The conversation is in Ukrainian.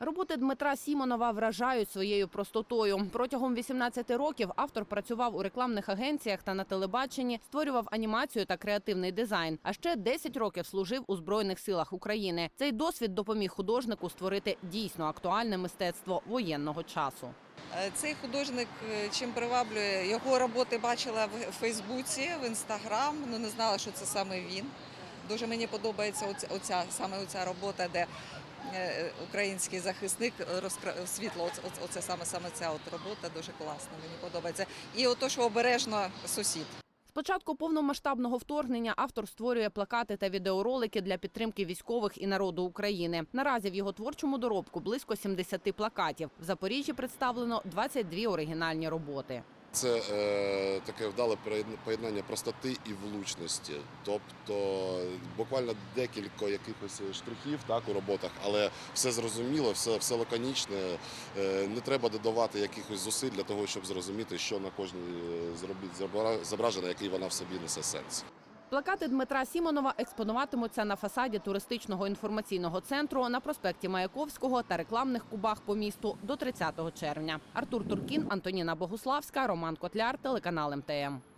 Роботи Дмитра Сімонова вражають своєю простотою. Протягом 18 років автор працював у рекламних агенціях та на телебаченні, створював анімацію та креативний дизайн. А ще 10 років служив у збройних силах України. Цей досвід допоміг художнику створити дійсно актуальне мистецтво воєнного часу. Е, Цей художник е, чим приваблює його роботи бачила в Фейсбуці, в Інстаграм. Ну не знала, що це саме він. Дуже мені подобається оця, оця саме оця робота, де український захисник розкра... світло. Оце, оце- саме саме ця от робота дуже класна. Мені подобається. І ото, що обережно сусід. З початку повномасштабного вторгнення автор створює плакати та відеоролики для підтримки військових і народу України. Наразі в його творчому доробку близько 70 плакатів. В Запоріжжі представлено 22 оригінальні роботи. Це е, таке вдале поєднання простоти і влучності. Тобто буквально декілька якихось штрихів так, у роботах, але все зрозуміло, все, все лаконічне. Е, не треба додавати якихось зусиль для того, щоб зрозуміти, що на кожній е, зображено, який вона в собі несе сенс. Плакати Дмитра Сімонова експонуватимуться на фасаді туристичного інформаційного центру на проспекті Маяковського та рекламних кубах по місту до 30 червня. Артур Туркін, Антоніна Богуславська, Роман Котляр, телеканал МТМ.